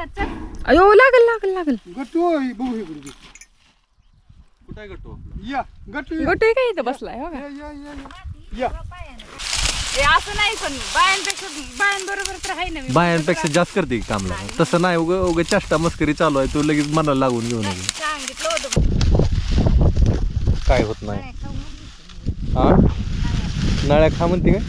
अयो लागल लागल लागल. गट्टू. कुठे या या. गोटे काय इथं बसलाय? हो का? या, या, या, या. या. हे असं नाही पण बायांपेक्षा बायांबरोबर तर आहे ना मी. बायांपेक्षा जास्त करते की कामला. तसं नाही उग उग चेष्टा मस्करी चालू आहे तू लगेच मनाला लागून घेऊन ये. सांगितलं होतं. काय होत नाही. हा? नळ्या खा म्हणते काय?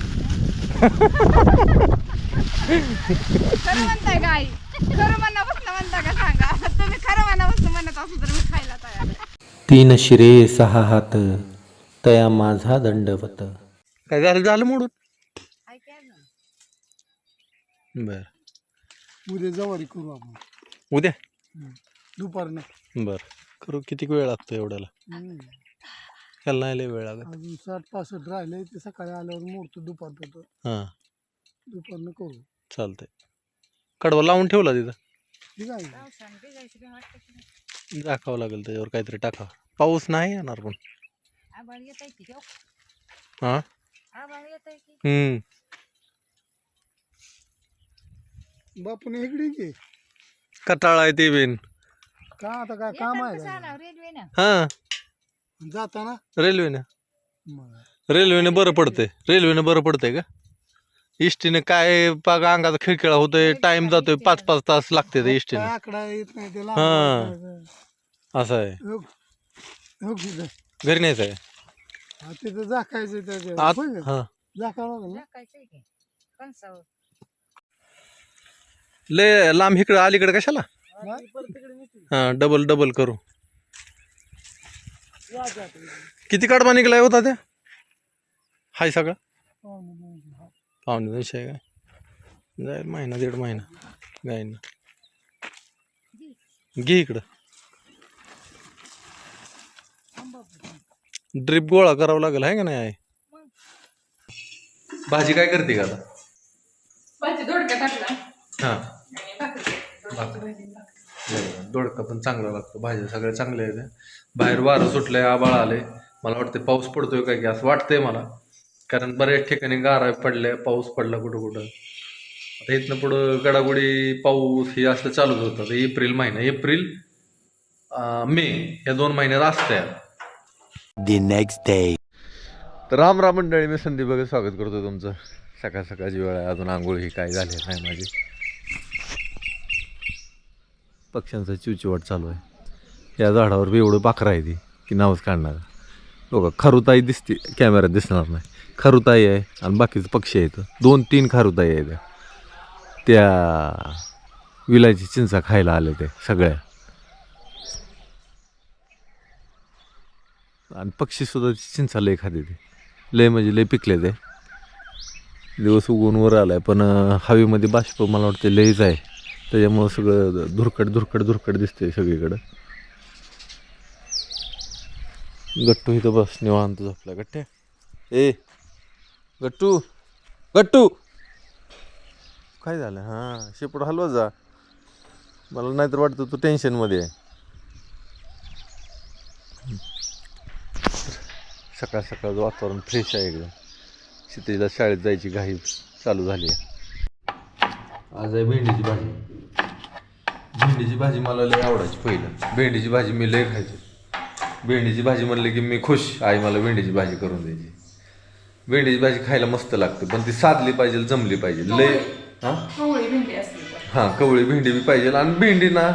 खरं म्हणताय का आई? खरं मनापासून म्हणता का सांगा? तुम्ही खरं मनापासून म्हणत असू तर मी खायला तयार आहे. तीन शिरे सहा हात तया माझा दंडवत. काय झालं झालं मोडून? बर. उद्या जवारी करू आपण. उद्या? दुपारनं. बर. करू किती वेळ लागतो एवढ्याला? हम्म. त्याला नाही लय वेळ लागत. अजून साठ पासष्ट राहिले ते सकाळी आल्यावर मोडतो दुपारपर्यंत. हां. दुपारनं करू. चालतंय. कडवा लावून ठेवला तिथं. ठीक आहे. दाखवावं लागेल त्याच्यावर काहीतरी टाका. पाऊस नाही येणार पण. की. हा? की? हम्म. बापून इकडे की. कटाळा आहे ते बिन. का आता काय काम आहे का? रेल्वेनं? हा. जाताना? रेल्वेनं. मग. रेल्वेनं बरं पडतंय. रेल्वेनं बरं पडतंय का? इष्टीने काय पाग अंगाचा खिळखिळा होतोय टाइम जातोय पाच पाच तास लागते ते इष्टीने काय आकडा येत नाही ते हा. असं आहे. घरी न्यायचं आहे? तिथं झाकायचं त्याच्या आत होय का? हा. झाकावं लागेल ना? टाकायचंय की. कणसावर. लय लांब इकडं अलीकडे कशाला? हा? डबल डबल करू. किती कडबा निघलाय होता त्या हाय सगळं. पावणे दोनशे आहे काय? जाईल महिना दीड महिना. गायनं घे इकडं. ड्रिप गोळा करावा लागेल आहे का नाही आहे भाजी काय करते का आता? भाजी दोडका टाकला. हा. आणि भाकरी. दोडका पण चांगला लागतो. भाज्या सगळ्या चांगल्या आहेत. बाहेर वारं सुटलंय आबाळ आले मला वाटतं पाऊस पडतोय काय की असं वाटतंय मला. कारण बऱ्याच ठिकाणी गारा पडल्या पाऊस पडला कुठं कुठं. आता इथनं पुढं गडागुडी पाऊस हे असलं चालूच होतं. आता एप्रिल महिना एप्रिल मे या दोन महिन्यात असत्या. Next day. तर राम राम मंडळी मी संदीप बघा स्वागत करतो तुमचं. सकाळ सकाळची वेळ आहे. अजून आंघोळ ही काय झाली नाही माझी. पक्ष्यांचा चिवचिवाट चालू आहे. या झाडावर बी एवढं पाखरं आहे ती की नावच काढणार. बघा खरुताई दिसते कॅमेऱ्यात दिसणार नाही. खारुताई आहे आणि बाकीचे पक्षी आहेत. दोन तीन खारुताई आहेत. त्या विलायची चिंचा खायला आले ते सगळ्या. आणि पक्षीसुद्धा चिंचा लय खाते ते. लय म्हणजे लय पिकले ते. दिवस उगवून वर आला आहे पण हवेमध्ये बाष्प मला वाटते लयच आहे. त्याच्यामुळं सगळं धुरकट धुरकट धुरकट दिसते सगळीकडं. गट्टू इथं बस निवांत झोपला गट्ट्या. ए गट्टू गट्टू. काय झालं? हां शेपूट हलवा जा. मला नाहीतर वाटतं तू टेन्शनमध्ये आहे. सकाळ सकाळ वातावरण फ्रेश आहे एकदम. सीतेला शाळेत जायची घाई चालू झाली आहे. आज आहे भेंडीची भाजी. भेंडीची भाजी मला लय आवडायची पहिलं. भेंडीची भाजी मी लय खायचो. भेंडीची भाजी म्हणली की मी खुश. आई मला भेंडीची भाजी करून द्यायची. भेंडीची भाजी खायला मस्त लागते पण ती साधली पाहिजे जमली पाहिजे. लय हां? कवळी भेंडी. हां कवळी भेंडी बी पाहिजे. आणि भेंडी ना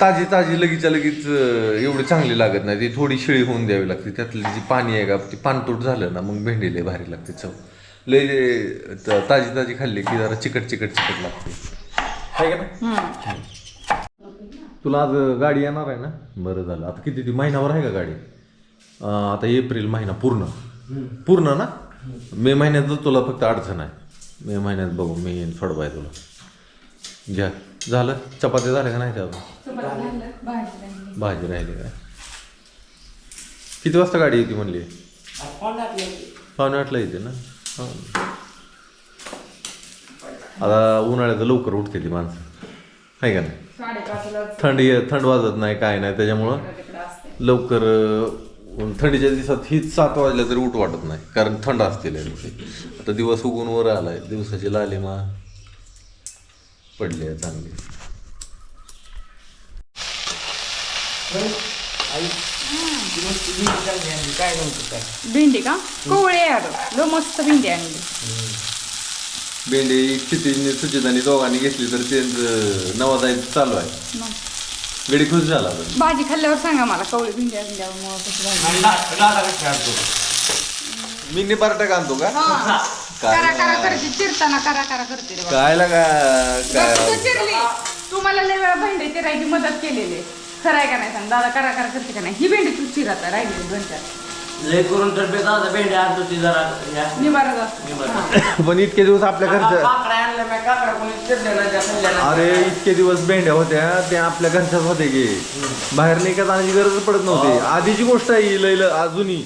ताजी ताजी लगेचच्या लगेच एवढी चांगली लागत नाही. ती थोडी शिळी होऊन द्यावी लागते. त्यातली जी पाणी आहे का ती पानतूट झालं ना मग भेंडी लय भारी लागते चव. लय ताजी ताजी खाल्ली की जरा चिकट चिकट चिकट लागते. आहे का ना तुला आज गाडी येणार आहे ना? बरं झालं. आता किती ती महिनाभर आहे का गाडी? आता एप्रिल महिना पूर्ण. पूर्ण ना? मे महिन्यात तुला फक्त अडचण आहे मे महिन्यात बघू मी येईन सोडवाय तुला. घ्या. झालं? चपात्या झाल्या का नाही त्या? चपाती भाजी राहिली काय किती वाजता गाडी येते म्हणली? पावणे आठला येते ना? हा. आता उन्हाळ्यात लवकर उठते ती माणसं. आहे का नाही? थंडी थंड वाजत नाही काय नाही त्याच्यामुळं लवकर थंडीच्या दिवसात हीच सात वाजल्या तरी उठ वाटत नाही कारण थंड असतील आता दिवस उगून वर आलाय दिवसाची लालिमा पडली आहे चांगली. भेंडी का? कोवळे आलो मस्त भेंडी आणली. भेंडी किती सुचितांनी दोघांनी घेतली तर ते नवा जायचं चालू आहे. गडी खुश झाला पण. भाजी खाल्ल्यावर सांगा मला कवळी भेंडी आणल्यावर मग कशी भाजी आणतो का? करा करा करते चिरताना करा करा करते रे बाबा. काय काय तू चिरली. तुम्हाला लय वेळा भेंडी चिरायची मदत केलेली आहे. खरं आहे का नाही सांग? दादा करा करा करते का नाही? ही भेंडी तू चिराता राहिली दोन चार. लय करून तर बेटा भेंडी आणतो ती जरा. या. निवारा जास्त निवारा. पण इतके दिवस आपल्या घरच्या काकडा आणलं मी काकडा कोणी चिरले ना त्या खाल्ल्या ना. अरे इतके दिवस भेंड्या होत्या त्या आपल्या घरच्याच होते की. बाहेर नाही का जाण्याची गरज पडत नव्हती. आधीची गोष्ट आहे ही लय लय अजूनही.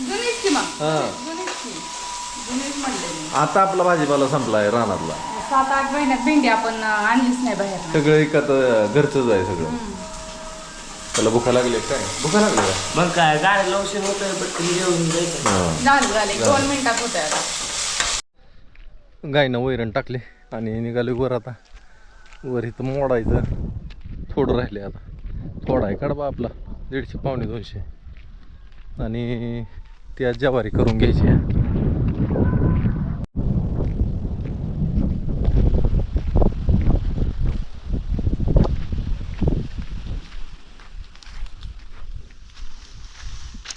जुनीच की मग? हा. जुनीच की. जुनीच म्हणले मी. आता आपला भाजीपाला संपलाय रानातला. सात आठ महिन्यात भेंडी आपण अं, आणलीच नाही बाहेर. सगळं एकात घरचंच आहे सगळं. त्याला भुका लागले काय? भुका लागले का? मग काय गाडी लवशीन होतं पटकन जेवून जायचं. हा. झालं झाले. दोन मिनिटात होत गायनं वैरण टाकले आणि निघाले वर आता. वर इथं मोडायचं. थोडं राहिले आता. थोडा आहे कडबा आपला. दीडशे पावणे दोनशे. आणि त्या ज्वारी करून घ्यायची.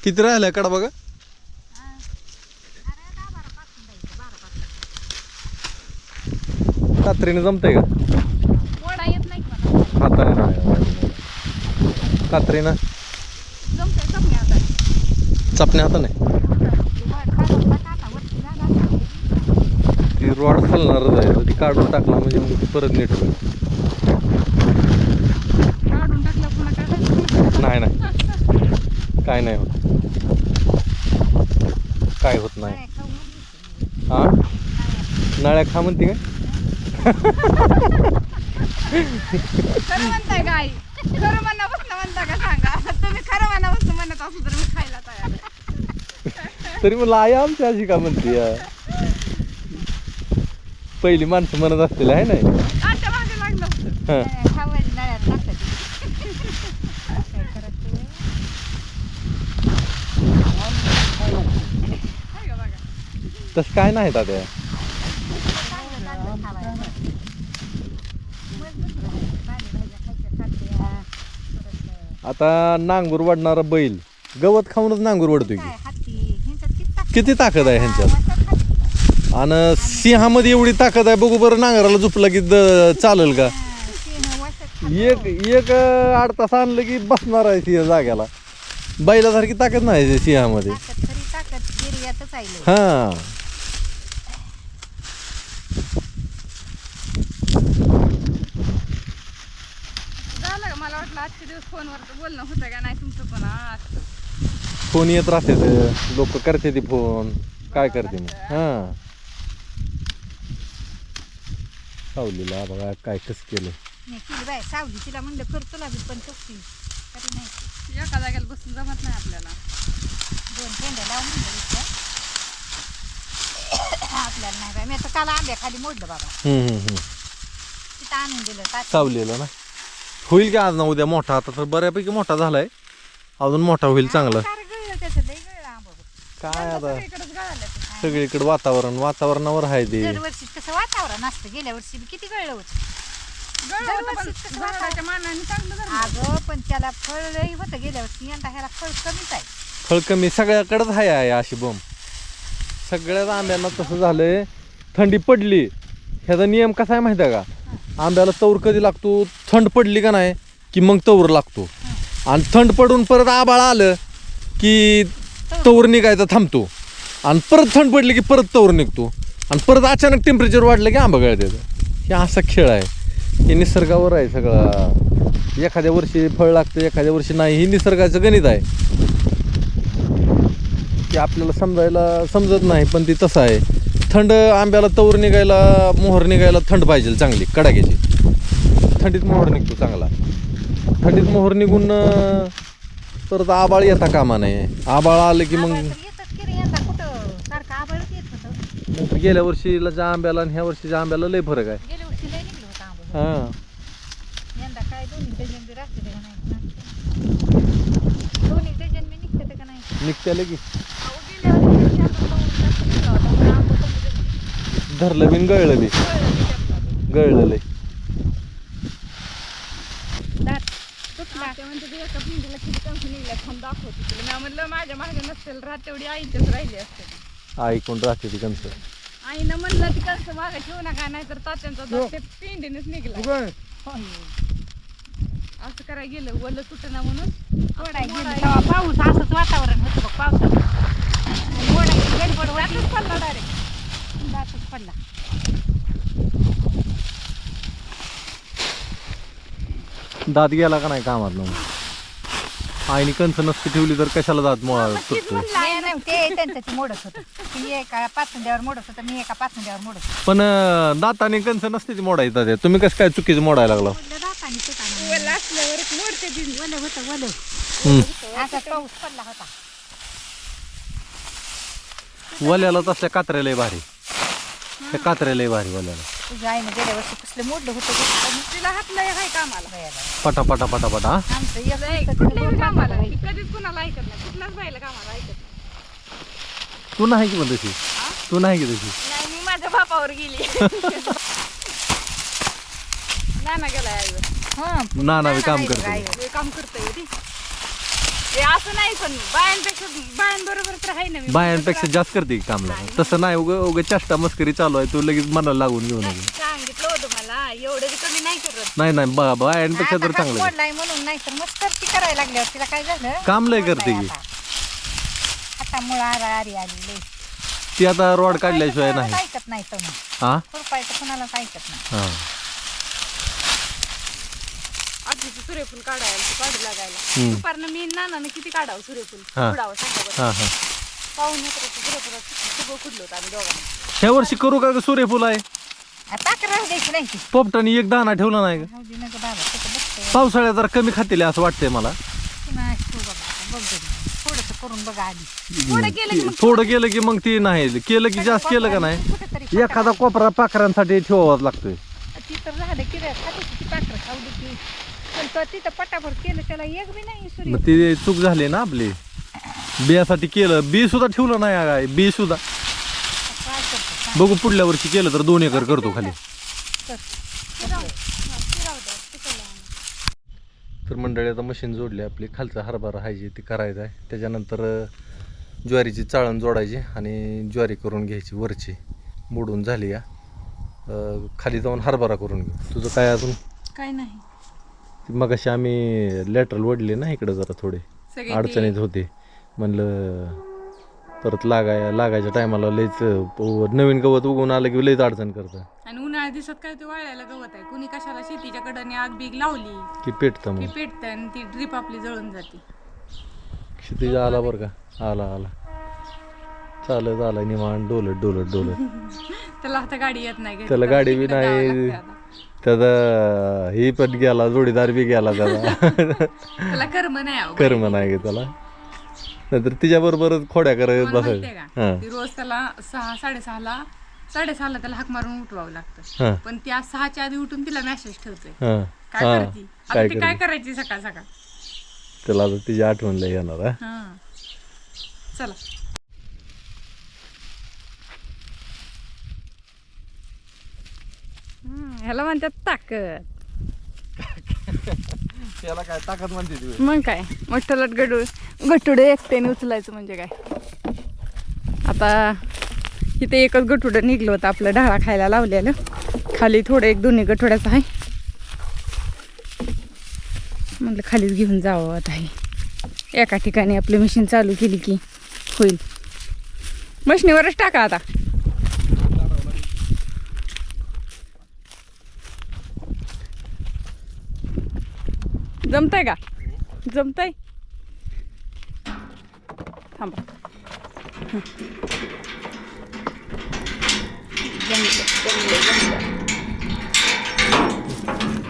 किती राहिलं कडबा का कात्रीने जमतंय का? हाताने नाही कात्रीनं? चपण्या हाताने ती रॉड खालणारच आहे. ती काढून टाकला म्हणजे मग ती परत नीट होईल? नाही नाही. काय नाही होत. काय होत नाही. हा? नळ्या खा म्हणते काय? खरं म्हणताय गाई. खरं मनापासून म्हणता का सांगा? तुम्ही खरं मनापासून म्हणत असू तर मी खायला तयार. तरी मला आई आमची अशी का म्हणते या? पहिली माणसं म्हणत असतील आहे नाही मागे लागलं होतं हा. हाय का बघा तसं काय नाही तात्या आता नांगूर वाढणारा बैल. गवत खाऊनच नांगूर वाढतोय की. किती ताकद आहे ह्यांच्यात? आणि सिंहामध्ये एवढी ताकद आहे बघू बरं नांगराला झुपला की चालेल का? एक एक आठ तास आणलं की बसणार आहे सिंह जाग्याला. बैलासारखी ताकद नाही सिंहामध्ये. हा झालं का मला वाटलं आजचे दिवस फोनवर बोलणं होतं का नाही तुमचं पण. फोन येत राहते लोक करते ती फोन. काय करते मग हा. सावलीला बघा काय कस केलं सावली तिला म्हणलं कर तुला बी पण तरी नाही. एका जागेला बसून जमत नाही आपल्याला. दोन पेंड्या लावून म्हणलं इथं. आपल्याला नाही बाय मी तर काल आंब्या खाली मोडलं बाबा. हम्म, हम्म, हम्म. तिथं आणून दिलं. सावलीला ना? होईल का आज ना उद्या मोठा? आता तर बऱ्यापैकी मोठा झालाय. अजून मोठा होईल चांगला. काय आता. सगळीकडे वातावरण वातावरणावर आहे ते. दरवर्षी कसं वातावरण असतं. गेल्या वर्षी बी किती गळलं होतं. अगं पण त्याला फळ लई होतं गेल्या वर्षी. यंदा ह्याला फळ कमीच आहे. फळ कमी. सगळ्याकडेच आहे आहे अशी बम. सगळ्याच आंब्यांना तसं झालंय. थंडी पडली. ह्याचा नियम कसा आहे माहिती आहे का? आंब्याला तवर कधी लागतो? थंड पडली का नाही? की मग तवर लागतो. आणि थंड पडून परत आबाळ आलं की तवर निघायचा थांबतो. आणि परत थंड पडली की परत तवर निघतो. आणि परत अचानक टेम्परेचर वाढलं की आंबा गळत येतं. हे असा खेळ आहे. हे निसर्गावर आहे सगळा. एखाद्या वर्षी फळ लागतं एखाद्या वर्षी नाही. ही निसर्गाचं गणित आहे. की आपल्याला समजायला समजत नाही पण ती तसं आहे. थंड आंब्याला तवर निघायला मोहर निघायला थंड पाहिजे चांगली कडाक्याची. थंडीत मोहर निघतो चांगला. थंडीत मोहर निघून परत आबाळ येता कामा नाही आबाळ आलं की मग तर की नंतर गेल्या वर्षीला ज्या आंब्याला आणि ह्या वर्षीच्या आंब्याला लय फरक आहे. हां. यंदा यंदा कंस निघल्या थांब दाखवते तुला मी म्हणलं माझ्या मागे नसेल रात तेवढी आईच्याच राहिली असते ऐकून राहते ती कंस. आईनं म्हणलं ती कंस मागे ठेवू नका नाही तर तात्यांचा दात ते पिंडीनेच निघला असं करायला गेलं वल्ल तुटना म्हणून. गेली तेव्हा पाऊस असंच वातावरण होतं बघ पावसाचं. गडबड वाटच पडला डायरेक्ट दातच पडला दात गेला का नाही कामात आईने कंस नसती ठेवली तर कशाला दात मोळा तुटतोय नाही नाही ते त्यांचं ते मोडत होतं. ती एका पाचंड्यावर मोडत होतं मी एका पाचंड्यावर मोडत होतो. पण अं, दाताने कंस नसते ती मोडायचा ते. तुम्ही कसं काय चुकीचं मोडायला लागला? म्हणलं दाताने तुटाना वल्ल असल्यावरच मोडते ती. वलं होतं वलं. हम्म. असा पाऊस पडला होता. वल्याला तसल्या कात्र्याला भारी. त्या कात्र्याला भारी वल्याला तुझ्या आईने गेल्या वर्षी कसलं मोडलं होतं गं. तिला हात लय हाय कामाला पटा पटा पटा पटा हा? आमचं एक होतं कुठल्याही तिथं कामाला ती कधीच कुणाला ऐकत नाही. कुठलाच बाईला कामाला ऐकत नाही. तू नाही की पण तशी? तू नाही की तशी? नाही मी माझ्या बापावर गेली. नाना गेलाय आईवर हा, नाना बी काम नाही करते. हे काम करतोय ती. हे असं नाही पण बायांपेक्षा बायांबरोबर तर आहे ना मी. बायांपेक्षा जास्त करते की कामला. तसं नाही उग उग चेष्टा मस्करी चालू आहे. तू लगेच मनाला लागून घेऊ नये सांगितलं होतं मला. एवढं बी कमी नाही करत. नाही नाही बा- बायांपेक्षा तर चांगलं आहे. म्हणून नाही तर करायला तिला काय झालं? काम लय करते की. आता. आता मुळा आरा आरी आली लय. ती आता रॉड काढल्याशिवाय नाही. ऐकत नाही हा खुरपायचं कुणालाच ऐकत नाही. हा आधीचं सूर्यफूल काढायला काढू लागायला. दुपारनं मी नानानं किती काढावं सूर्यफूल? हा. कुडावं सांगा हा हा. पाहून सगळं होतं आम्ही दोघांनी. ह्या वर्षी करू का ग सूर्यफूल आहे? आता राहू द्यायची नाही ती पोपटाने एक दाणा ठेवला नाही का नका बाबा पावसाळ्यात जरा कमी खातील असं वाटतंय मला. पुन्हा. थोडंसं करून बघा आधी. की मग थोडं केलं की मग ती नाही. केलं की जास्त केलं का नाही? कुठेतरी एखादा कोपरा पाखरांसाठी ठेवावाच लागतोय. ती तर राहिलं की रे, खाते किती पाखरं खाऊ दे की तिथं पटाभर केलं त्याला एक बी नाही मग ती चूक झाली ना आपली. बियासाठी केलं. बी सुद्धा ठेवलं नाही काय बी सुद्धा. काय करतो सांग. बघू पुढल्या वर्षी केलं तर दोन एकर करतो खाली. तर मंडळी आता मशीन जोडली आपली. खालचा हरभरा आहे जी ती करायचं आहे. त्याच्यानंतर अं, ज्वारीची चाळण जोडायची आणि ज्वारी करून घ्यायची वरची. मोडून झाली या. अं, खाली जाऊन हरभरा करून घेऊ. तुझं काय अजून? काय नाही. मग अशी आम्ही लॅटरल वडले ना इकडं जरा थोडे. अडचणीत होते. म्हणलं परत लागाय लागायच्या टायमाला लयच नवीन गवत उगवून आलं की लयच अडचण करतं. आणि उन्हाळ्या दिवसात काय ते वाळायला गवत आहे. कुणी कशाला शेतीच्या कडाने आग बीग लावली की पेटतं मग. पेटतं आणि ती ड्रीप आपली जळून जाते. क्षितिज आला बरं का? आला आला. चालत आला निवाण डोलत डोलत डोलत. त्याला आता गाडी येत नाही. त्याला गाडी बी नाही. त्याचा ही पण गेला जोडीदार बी गेला त्याला कर्म नाही अहो. कर्म नाही गे त्याला. नाहीतर तिच्या बरोबरच खोड्या करत तुम्हाला माहितीये बसायचं का? हां. ती रोज त्याला सहा साडेसहाला साडेसहाला त्याला हाक मारून उठवावं लागतं. हां. पण ती आज सहाच्या आधी उठून तिला मेसेज ठेवतोय. हां. काय हां. करती? आता काय ती काय करते? करायची सकाळ सकाळ? त्याला आता तिची आठवण येणार हा. हा. चला. ह्याला म्हणतात ताकद. त्याला काय ताकद म्हणते मग काय? मोठं लट गडू गटुडं एकट्याने उचलायचं म्हणजे काय? आता इथे एकच गटुडं निघलं होतं आपलं ढाळा खायला लावलेलं. खाली थोडं एक दोन्ही गठोड्याचं आहे. म्हटलं खालीच घेऊन जावं आता हे. एका ठिकाणी आपली मशीन चालू केली की होईल. मशनीवरच टाका आता. जमतंय का? जमतंय? थांबा.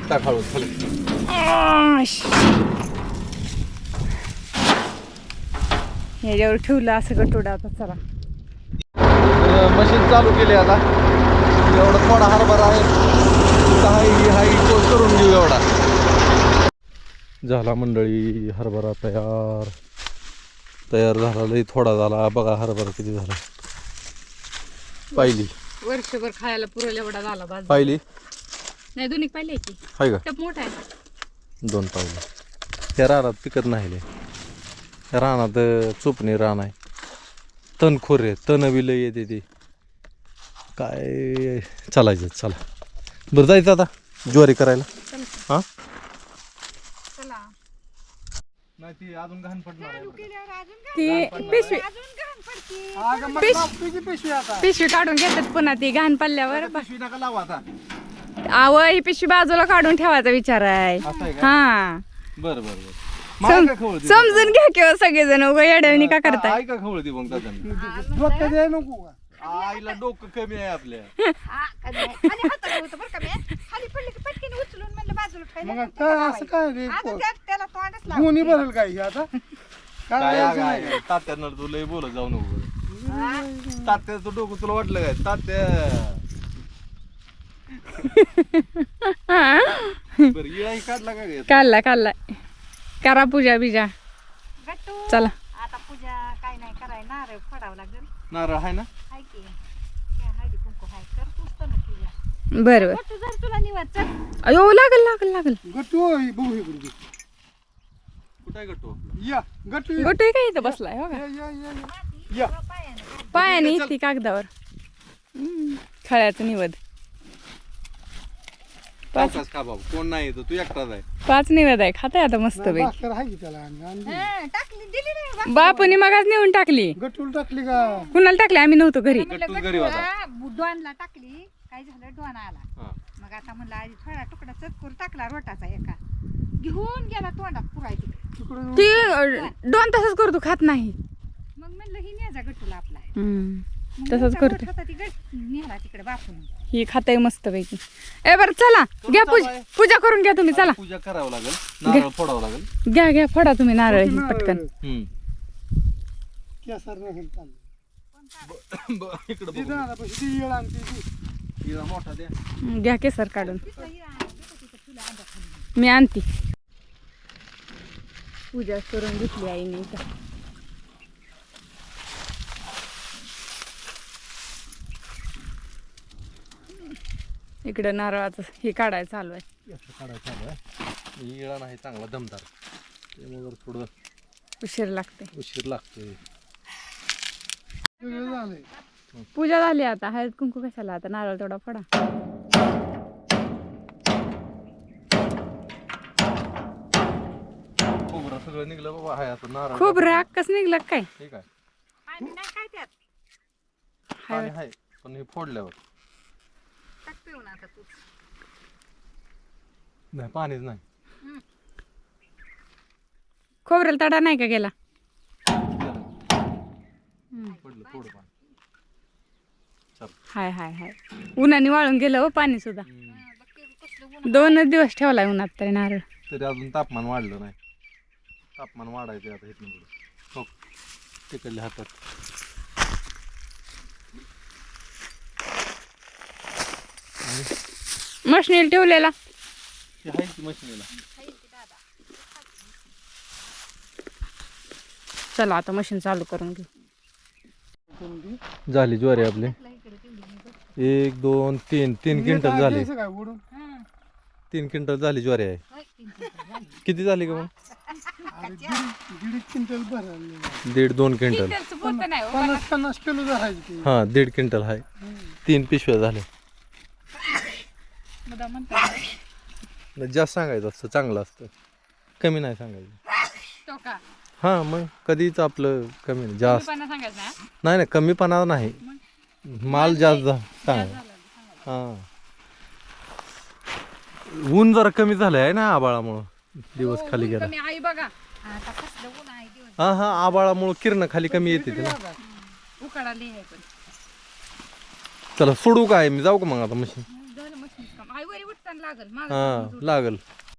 याच्यावर आश. ठेवलं असं गटोडा आता चला. मशीन चालू केली आता. एवढा थोडा हरभरा आहे. इथं हाय करून घेऊ एवढा. झाला मंडळी हरभरा तयार. तयार झाला लई थोडा झाला. बघा हरभरा किती झाला. पाहिली. वर्षभर खायला पुरेल एवढा झाला बाज पाहिली. नाही दोन्ही पाहिले की? हाय का? टप मोठा आहे. दोन पावलं त्या रानात पिकत नाही लय. त्या रानात चुपणी रान आहे. तणखोर आहे. तण बी लय येते ती. काय चालायचं चला. बरं जायचं आता? ज्वारी करायला? हा? नाही ती अजून घाण पडणार ती पिशवी अगं मग पिशवी आता. पिशवी काढून घेतात पुन्हा ती घाण पडल्यावर. पिशवी नका लावा आता. आव ही पिशवी बाजूला काढून ठेवायचा विचार आहे. असं आहे का? हा. बरं बरं बरं. सम- मला काय खवळती समजून घ्या किंवा सगळेजण उगा येड्यावनी का करताय? आई का खवळती मग दादा डोक्यात याय नको का आईला डोकं कमी आहे आपल्या. बाजूला ठेवलं. मग काय असं काय रे त्याला तोंडच. दोन्ही भरेल काय हे आता? काय काय. आहे? तात्यानं तू लय बोलत जाऊ नको तात्याचं डोकं तुला वाटलं काय? तात्या. बरं इळाही काढला का काढला करा पूजा बिजा. गट्टू चला. आता पूजा काय नाही कराय नारळ फोडावं लागेल. नारळ आहे ना हाय की काय हळदी कुंकू हाय कर तूच तर ना पूजा बरं बरं. गट्टू जर तुला निवाद चल. अयो लागल लागल लागल. गट्टू हे बघू हे करू दे. कुठं आहे गट्टू या गट्टू या. गोटे काय इथं बसलाय हो का? या, या, या, या. या. पायाने ती कागदावर. हम्म, खळ्याचं निवद. पाच का बाबू कोण नाही येतो तू एकटाच आहे. पाच निवद आहे खाताय आता मस्त नाही, पैकी. भाकर आहे की त्याला आणि- आणि हं, टाकली दिली नाही बा. बापूनी मगाच नेऊन टाकली. गट्टूला टाकली का? कुणाला टाकली? आम्ही नव्हतो घरी. गट्टूच घरी होता. हा, डॉनला टाकली. काय झालं? डॉन आला. हा. मग आता म्हणलं आधी थोडा तुकडा चतकूर टाकला रोटाचा एका. घेऊन गेला तोंडात पुराय तिकडे. ती दोन तासच करतो खात नाही. मग म्हणलं ही न्याजा गट्टूला आपला मग तसंच करतो. गोठ होता ती गट नेला तिकडे बापून. ही खाताय मस्त पैकी. ए बरं चला घ्या पूजा पूजा करून घ्या तुम्ही चला. पूजा करावं लागेल नारळ फोडावं लागेल. घ्या घ्या फोडा तुम्ही नारळ ही पटकन. हम्म. केसर नसेल चाललं. ब- इकडं ती बघू. जाणार पैसे ती येळ आणते ती. मोठा द्या हम्म, घ्या केसर काढून. मी आणते. पूजा करून घेतली आईने इथं. इकडं नारळाचं हे काढायचं चालू आहे. काढायचं चालू आहे. इळा नाही चांगला दमदार. त्यामुळे थोडं उशीर लागते उशीर झालंय पूजा झाली आता. हळद कुंकू कशाला? आता नारळ थोडा फोडा. खोबरं सगळं निघलं बाबा. हाय आता नारळ खूप राग कस निघलं काय? ठीक आहे. पाणी नाही काय त्यात? पाणी आहे पण हे फोडल्यावर. टाक पिऊन आता तू नाही पाणीच नाही. खोबरेल तडा नाही का गेला? पडलं थोडं पाणी हाय हाय हाय. उन्हाने वाळून गेलं हो पाणी सुद्धा. दोनच दिवस ठेवलाय उन्हात तरी नारळ. तरी अजून तापमान वाढलं नाही. तापमान वाढायचं आता इथून पुढे. हो तिकडल्या हातात. मशनीला ठेवलेला. चला आता मशीन चालू करून घेऊ. झाली ज्वारी आपली. एक दोन तीन. तीन क्विंटल झाली. काय तीन क्विंटल झाली ज्वारी आहे. किती झाली का मग? अरे दीड दीड क्विंटल भरले दीड दोन क्विंटल. पन्नास पन्नास किलो धरायची ती. हा दीड क्विंटल आहे. तीन पिशव्या झाल्या नाही, जास्त सांगायचं असतं चांगलं असतं. कमी नाही सांगायचं. हा मग कधीच आपलं कमी नाही. जास्त. नाही नाही कमीपणा नाही. माल जास्त हा. ऊन जरा कमी झालंय आहे ना आबाळामुळं? दिवस खाली गेला. आई बघा. आता कसलं ऊन आहे दिवस. हा हा आबाळामुळं किरण खाली कमी येते ते ना. उकाडा लिहाय पण चला सोडू काय? मी जाऊ का मग आता मशीन? झालं मशीन काम. आई वरी उठताना लागल हा लागल.